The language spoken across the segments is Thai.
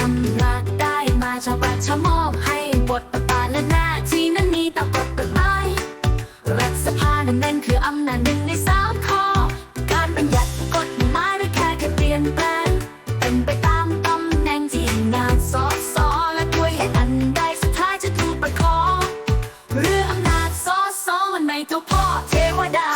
อำนาจได้มาชาวประชามอบให้บทประปาและหน้าที่นั้นมีต่อกฎหมายรัฐสภานั้นนั่นคืออำนาจหนึ่งในสามข้อ การบัญญัติกฎหมายหรือแค่แค่เปลี่ยนแปลงเป็นไปตามตำแหน่งที่งานสอสอและด้วยให้อันใดสุดท้ายจะถูกประคองเรื่องอำนาจสอสอมันไม่เท่พ่อเทวดา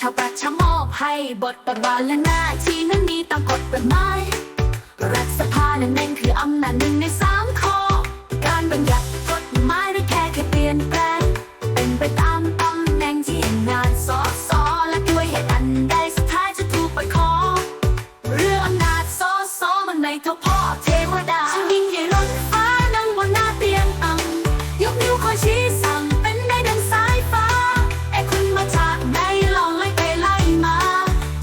ชาวประชามอบให้บทบาทและหน้าที่นั้นมีตามกฎหมายรัฐสภานั้นเน้นคืออำนาจหนึ่งในสามข้อ การบัญญัติกฎหมายหรือแค่แค่เปลี่ยนแปลง เป็นไปตามตำแหน่งที่เห็นงานสอสอและด้วยเหตุอันใดสุดท้ายจะถูกปล่อยขอ เรื่องอำนาจสอสอมันในเท่าพ่อ